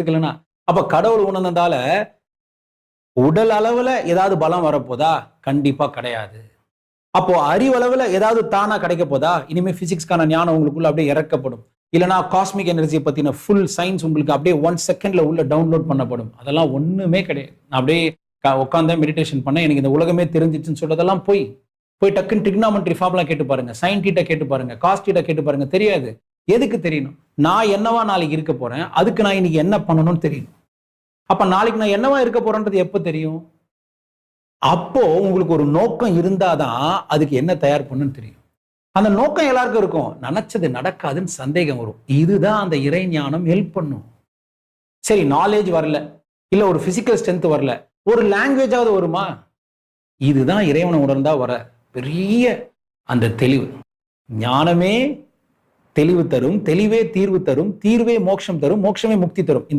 எடுத்துக்கலன்னா அப்ப கடவுள் உணர்ந்ததால உடல் அளவுல ஏதாவது பலம் வரப்போதா? கண்டிப்பா கிடையாது. அப்போ அறிவளவுல ஏதாவது தானா கிடைக்க போதா இனிமே பிசிக்ஸ்க்கான ஞானம் உங்களுக்குள்ள அப்படியே இறக்கப்படும். இல்லைனா காஸ்மிக் எனர்ஜியை பத்தின ஃபுல் சயின்ஸ் உங்களுக்கு அப்படியே ஒன் செகண்ட்ல உள்ள டவுன்லோட் பண்ணப்படும். அதெல்லாம் ஒண்ணுமே கிடையாது. நான் அப்படியே உட்காந்து மெடிடேஷன் பண்ண எனக்கு இந்த உலகமே தெரிஞ்சிச்சுன்னு சொல்றதெல்லாம் போய் போய் டக்குன்னு டிக்னாமெண்ட்ரி ஃபார்ம்லாம் கேட்டு பாருங்க. சைன் டீட்டை கேட்டு பாருங்க. காஸ்ட் கேட்டு பாருங்க. தெரியாது. எதுக்கு தெரியணும்? நான் என்னவா நாளைக்கு இருக்க போறேன்? அதுக்கு நான் இன்னைக்கு என்ன பண்ணணும்னு தெரியணும். அப்ப நாளைக்கு நான் என்னவா இருக்க போறேன்றது எப்போ தெரியும்? அப்போ உங்களுக்கு ஒரு நோக்கம் இருந்தாதான் அதுக்கு என்ன தயார் பண்ணுன்னு தெரியும். அந்த நோக்கம் எல்லாருக்கும் இருக்கும். நினைச்சது நடக்காதுன்னு சந்தேகம் வரும். இதுதான் அந்த இறை ஞானம் ஹெல்ப் பண்ணும். சரி நாலேஜ் வரல. இல்ல ஒரு பிசிக்கல் ஸ்ட்ரென்த் வரல. ஒரு லாங்குவேஜாவது வருமா? இதுதான் இறைவனை உணர்ந்தா வர பெரிய அந்த தெளிவு. ஞானமே தெளிவு தரும் தெளிவே தீர்வு தரும் தீர்வே மோட்சம் தரும் மோட்சமே முக்தி தரும்.